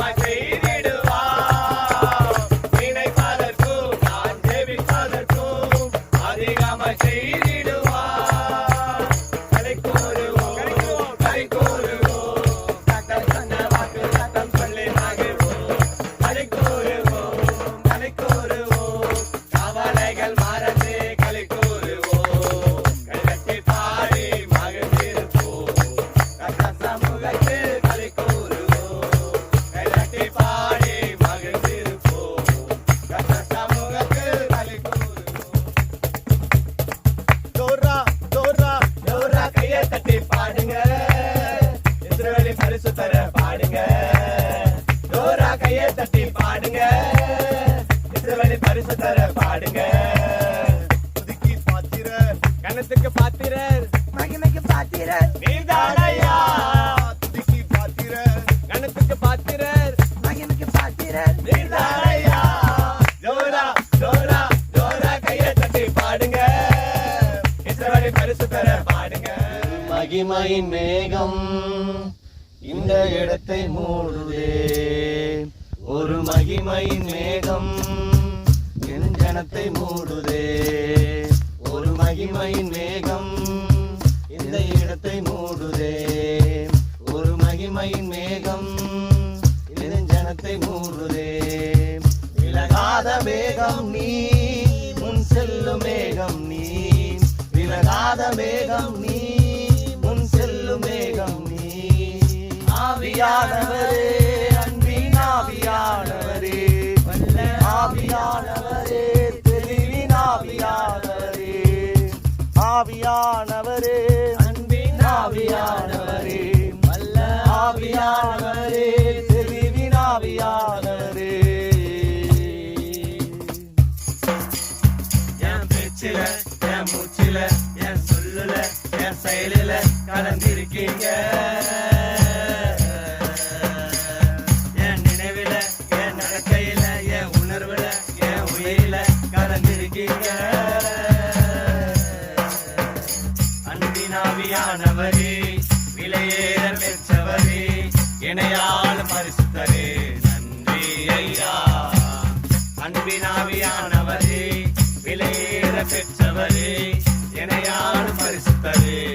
my face. இசைவழி பரிசுத்தர பாடுங்க. துதிக்கு பாத்திர கணத்துக்கு பாத்திரர் மகிமைக்கு பாத்திரர் நீர்தானையா? துதிக்கு பாத்திர. கணத்துக்கு பாத்திரர் மகிமைக்கு பாத்திரர் நீர்தானையா? ஜோரா ஜோரா ஜோரா கையை தட்டி பாடுங்க. இசைவழி பரிசுத்தர பாடுங்க. மகிமையின் மேகம் இந்த இடத்தை மூடுதே. ஒரு மகிமையின் மேகம் என் மூடுதே. ஒரு மகிமையின் மேகம் இந்த இடத்தை மூடுதே. ஒரு மகிமையின் மேகம் என் மூடுதே. விலகாத மேகம் நீ முன் செல்லும் மேகம் நீ. விலகாத மேகம் நீ முன் செல்லும் மேகம் நீ. ஆவியானவரே ஆவியானவரே. அன்பின் ஆவியானவரே. வல்ல ஆவியானவரே. தெளிவின் ஆவியானவரே. என் பேச்சில என் மூச்சில என் சொல்லுல என் செயலில கலந்திருக்கீங்க. Estaré